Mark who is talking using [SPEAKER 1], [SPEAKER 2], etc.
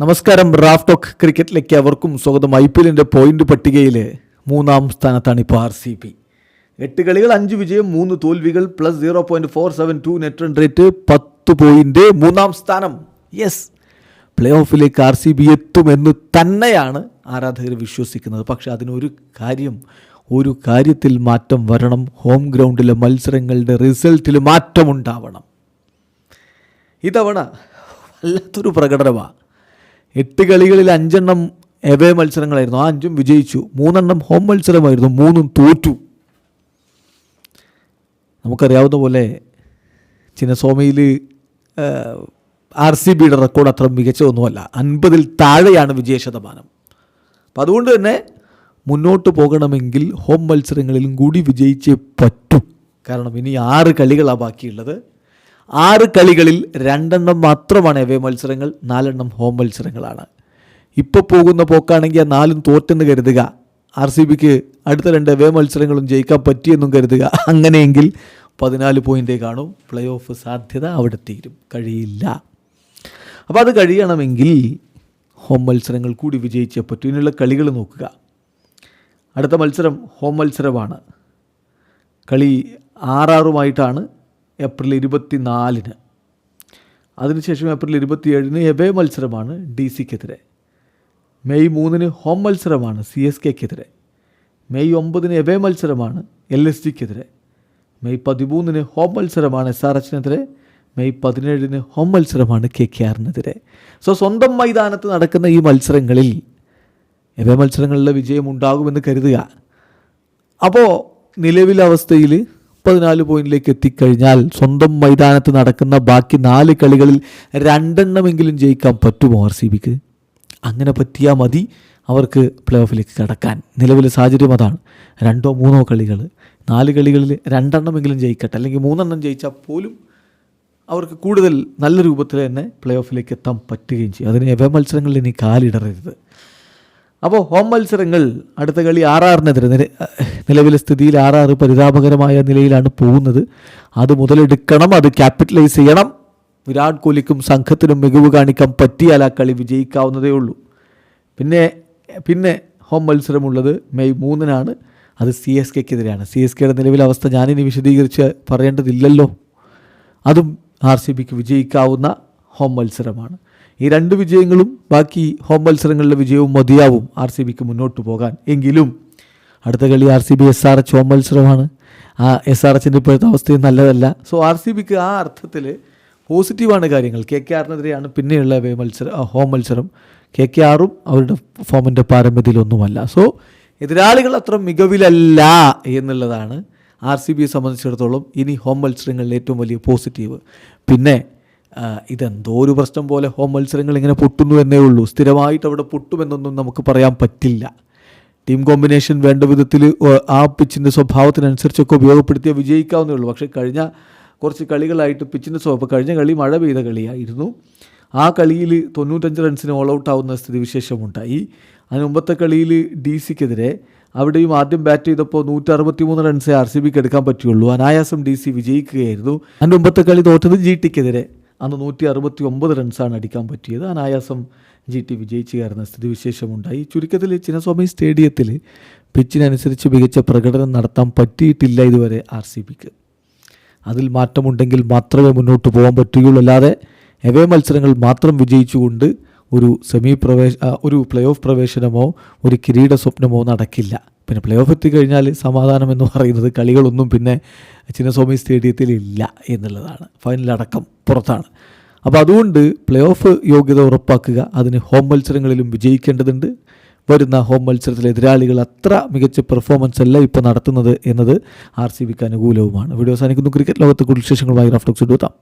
[SPEAKER 1] നമസ്കാരം Raf talk ക്രിക്കറ്റിലേക്ക് അവർക്കും സ്വാഗതം. ഐ പി എല്ലിന്റെ പോയിന്റ് പട്ടികയിൽ മൂന്നാം സ്ഥാനത്താണ് ഇപ്പോൾ ആർ സി പി എട്ട് കളികൾ അഞ്ച് വിജയം മൂന്ന് തോൽവികൾ plus zero point four seven two net run rate പത്ത് പോയിന്റ് മൂന്നാം സ്ഥാനം. യെസ് പ്ലേ ഓഫിലേക്ക് ആർ സി ബി എത്തുമെന്ന് തന്നെയാണ് ആരാധകർ വിശ്വസിക്കുന്നത്. പക്ഷേ അതിനൊരു കാര്യം ഒരു കാര്യത്തിൽ മാറ്റം വരണം. ഹോം ഗ്രൗണ്ടിലെ മത്സരങ്ങളുടെ റിസൾട്ടിൽ മാറ്റമുണ്ടാവണം. ഇതവണ വല്ലാത്തൊരു പ്രകടനമാണ് എട്ട് കളികളിൽ അഞ്ചെണ്ണം എവേ മത്സരങ്ങളായിരുന്നു. ആ അഞ്ചും വിജയിച്ചു. മൂന്നെണ്ണം ഹോം മത്സരമായിരുന്നു. മൂന്നും തോറ്റു. നമുക്കറിയാവുന്ന പോലെ ചിന്നസ്വാമിയിൽ ആർ സി ബിയുടെ റെക്കോർഡ് അത്ര മികച്ചതൊന്നുമല്ല. അൻപതിൽ താഴെയാണ് വിജയ ശതമാനം. അപ്പം അതുകൊണ്ട് തന്നെ മുന്നോട്ട് പോകണമെങ്കിൽ ഹോം മത്സരങ്ങളിലും കൂടി വിജയിച്ചേ പറ്റൂ. കാരണം ഇനി ആറ് കളികളാണ് ബാക്കിയുള്ളത്. ആറ് കളികളിൽ രണ്ടെണ്ണം മാത്രമാണ് എവേ മത്സരങ്ങൾ നാലെണ്ണം ഹോം മത്സരങ്ങളാണ്. ഇപ്പോൾ പോകുന്ന പോക്കാണെങ്കിൽ ആ നാലും തോറ്റെന്ന് കരുതുക. ആർ സി ബിക്ക് അടുത്ത രണ്ട് എവേ മത്സരങ്ങളും ജയിക്കാൻ പറ്റിയെന്നും കരുതുക. അങ്ങനെയെങ്കിൽ പതിനാല് പോയിന്റേ കാണും. പ്ലേ ഓഫ് സാധ്യത അവിടെ തീരും. കഴിയില്ല. അപ്പോൾ അത് കഴിയണമെങ്കിൽ ഹോം മത്സരങ്ങൾ കൂടി വിജയിച്ചേ പറ്റൂ. ഇനിയുള്ള കളികൾ നോക്കുക. അടുത്ത മത്സരം ഹോം മത്സരമാണ്. കളി ആറാറുമായിട്ടാണ്. ഏപ്രിൽ ഇരുപത്തി നാലിന് അതിനുശേഷം ഏപ്രിൽ ഇരുപത്തിയേഴിന് എബേ മത്സരമാണ് ഡി സിക്കെതിരെ മെയ് മൂന്നിന് ഹോം മത്സരമാണ് സി എസ് കെക്കെതിരെ മെയ് ഒമ്പതിന് എബേ മത്സരമാണ് എൽ എസ് ജിക്കെതിരെ മെയ് പതിമൂന്നിന് ഹോം മത്സരമാണ് എസ് ആർ എച്ചിനെതിരെ. മെയ് പതിനേഴിന് ഹോം മത്സരമാണ് കെ കെ ആറിനെതിരെ. സോ സ്വന്തം മൈതാനത്ത് നടക്കുന്ന ഈ മത്സരങ്ങളിൽ എവേ മത്സരങ്ങളിലെ വിജയം ഉണ്ടാകുമെന്ന് കരുതുക. അപ്പോൾ നിലവിലെ അവസ്ഥയിൽ പതിനാല് പോയിന്റിലേക്ക് എത്തിക്കഴിഞ്ഞാൽ സ്വന്തം മൈതാനത്ത് നടക്കുന്ന ബാക്കി നാല് കളികളിൽ രണ്ടെണ്ണമെങ്കിലും ജയിക്കാൻ പറ്റുമോ ആർ സി ബിക്ക് അങ്ങനെ പറ്റിയാൽ മതി അവർക്ക് പ്ലേ ഓഫിലേക്ക് കടക്കാൻ. നിലവിലെ സാഹചര്യം അതാണ്. രണ്ടോ മൂന്നോ കളികൾ നാല് കളികളിൽ രണ്ടെണ്ണമെങ്കിലും ജയിക്കട്ടെ. അല്ലെങ്കിൽ മൂന്നെണ്ണം ജയിച്ചാൽ പോലും അവർക്ക് കൂടുതൽ നല്ല രൂപത്തിൽ തന്നെ പ്ലേ ഓഫിലേക്ക് എത്താൻ പറ്റുകയും ചെയ്യും. അതിന് എവ മത്സരങ്ങളിൽ ഇനി കാലിടറരുത്. അപ്പോൾ ഹോം മത്സരങ്ങൾ അടുത്ത കളി ആറാറിനെതിരെ നില നിലവിലെ സ്ഥിതിയിൽ ആറാറ് പരിതാപകരമായ നിലയിലാണ് പോകുന്നത്. അത് മുതലെടുക്കണം അത് ക്യാപിറ്റലൈസ് ചെയ്യണം. വിരാട് കോഹ്ലിക്കും സംഘത്തിനും മികവ് കാണിക്കാൻ പറ്റിയാൽ ആ കളി വിജയിക്കാവുന്നതേ ഉള്ളൂ. പിന്നെ പിന്നെ ഹോം മത്സരമുള്ളത് മെയ് മൂന്നിനാണ്. അത് സി എസ് കെക്കെതിരെയാണ്. സി എസ് കെയുടെ നിലവിലെ അവസ്ഥ ഞാനിനി വിശദീകരിച്ച് പറയേണ്ടതില്ലല്ലോ. അതും ആർ സി ബിക്ക് വിജയിക്കാവുന്ന ഹോം മത്സരമാണ്. ഈ രണ്ട് വിജയങ്ങളും ബാക്കി ഹോം മത്സരങ്ങളിലെ വിജയവും മതിയാവും ആർ സി ബിക്ക് മുന്നോട്ട് പോകാൻ. എങ്കിലും അടുത്ത കളി R C B S R H home മത്സരമാണ്. ആ എസ് ആർ എച്ചിന്റെ ഇപ്പോഴത്തെ അവസ്ഥയും നല്ലതല്ല. സോ ആർ സി ബിക്ക് ആ അർത്ഥത്തിൽ പോസിറ്റീവാണ് കാര്യങ്ങൾ. കെ കെ ആറിനെതിരെയാണ് പിന്നെയുള്ള മത്സരം ഹോം മത്സരം. കെ കെ ആറും അവരുടെ ഫോമിന്റെ പാരമ്പര്യത്തിലൊന്നുമല്ല സോ എതിരാളികൾ അത്ര മികവിലല്ല എന്നുള്ളതാണ് ആർ സി ബിയെ സംബന്ധിച്ചിടത്തോളം ഇനി ഹോം മത്സരങ്ങളിൽ ഏറ്റവും വലിയ പോസിറ്റീവ്. പിന്നെ ഇതെന്തോ ഒരു പ്രശ്നം പോലെ ഹോം മത്സരങ്ങൾ ഇങ്ങനെ പൊട്ടുന്നു എന്നേ ഉള്ളൂ. സ്ഥിരമായിട്ട് അവിടെ പൊട്ടുമെന്നൊന്നും നമുക്ക് പറയാൻ പറ്റില്ല. ടീം കോമ്പിനേഷൻ വേണ്ട വിധത്തിൽ ആ പിച്ചിന്റെ സ്വഭാവത്തിനനുസരിച്ചൊക്കെ ഉപയോഗപ്പെടുത്തിയാൽ വിജയിക്കാവുന്നേ ഉള്ളൂ. പക്ഷേ കഴിഞ്ഞ കുറച്ച് കളികളായിട്ട് പിച്ചിന്റെ സ്വഭാവം കഴിഞ്ഞ കളി മഴ പെയ്ത കളിയായിരുന്നു. ആ കളിയിൽ തൊണ്ണൂറ്റഞ്ച് റൺസിന് ഓൾ ഔട്ട് ആവുന്ന സ്ഥിതിവിശേഷമുണ്ടായി അതിന് മുമ്പത്തെ കളിയിൽ ഡി സിക്കെതിരെ അവിടെയും ആദ്യം ബാറ്റ് ചെയ്തപ്പോൾ നൂറ്റി അറുപത്തി മൂന്ന് റൺസേ ആർ സി ബിക്ക് എടുക്കാൻ പറ്റുള്ളൂ. അനായാസം ഡി സി വിജയിക്കുകയായിരുന്നു. അതിന്റെ മുമ്പത്തെ കളി തോറ്റത് ജി ടിക്കെതിരെ. അന്ന് നൂറ്റി അറുപത്തി ഒമ്പത് റൺസാണ് അടിക്കാൻ പറ്റിയത്. അനായാസം ജി ടി വിജയിച്ചു കയറുന്ന സ്ഥിതിവിശേഷമുണ്ടായി. ചുരുക്കത്തിൽ ചിന്നസ്വാമി സ്റ്റേഡിയത്തിൽ പിച്ചിനനുസരിച്ച് മികച്ച പ്രകടനം നടത്താൻ പറ്റിയിട്ടില്ല ഇതുവരെ ആർ സി ബിക്ക്. അതിൽ മാറ്റമുണ്ടെങ്കിൽ മാത്രമേ മുന്നോട്ട് പോകാൻ പറ്റുകയുള്ളൂ. അല്ലാതെ എവേ മത്സരങ്ങൾ മാത്രം വിജയിച്ചുകൊണ്ട് ഒരു സെമി പ്രവേശ ഒരു പ്ലേ ഓഫ് പ്രവേശനമോ ഒരു കിരീട സ്വപ്നമോ നടക്കില്ല. പിന്നെ പ്ലേ ഓഫ് എത്തിക്കഴിഞ്ഞാൽ സമാധാനം എന്ന് പറയുന്നത് കളികളൊന്നും പിന്നെ ചിന്നസ്വാമി സ്റ്റേഡിയത്തിൽ ഇല്ല എന്നുള്ളതാണ്. ഫൈനലടക്കം. പുറത്താണ്. അപ്പോൾ അതുകൊണ്ട് പ്ലേ ഓഫ് യോഗ്യത ഉറപ്പാക്കുക അതിന് ഹോം മത്സരങ്ങളിലും വിജയിക്കേണ്ടതുണ്ട്. വരുന്ന ഹോം മത്സരത്തിലെ എതിരാളികൾ അത്ര മികച്ച പെർഫോമൻസ് അല്ല ഇപ്പോൾ നടത്തുന്നത് എന്നത് ആർ സി ബിക്ക് അനുകൂലവുമാണ്. വീഡിയോ അവസാനിക്കുന്നു. ക്രിക്കറ്റ് ലോകത്തെ കൂടുതൽ വിശേഷങ്ങളുമായി റഫ്ലക്സ് എടുത്താം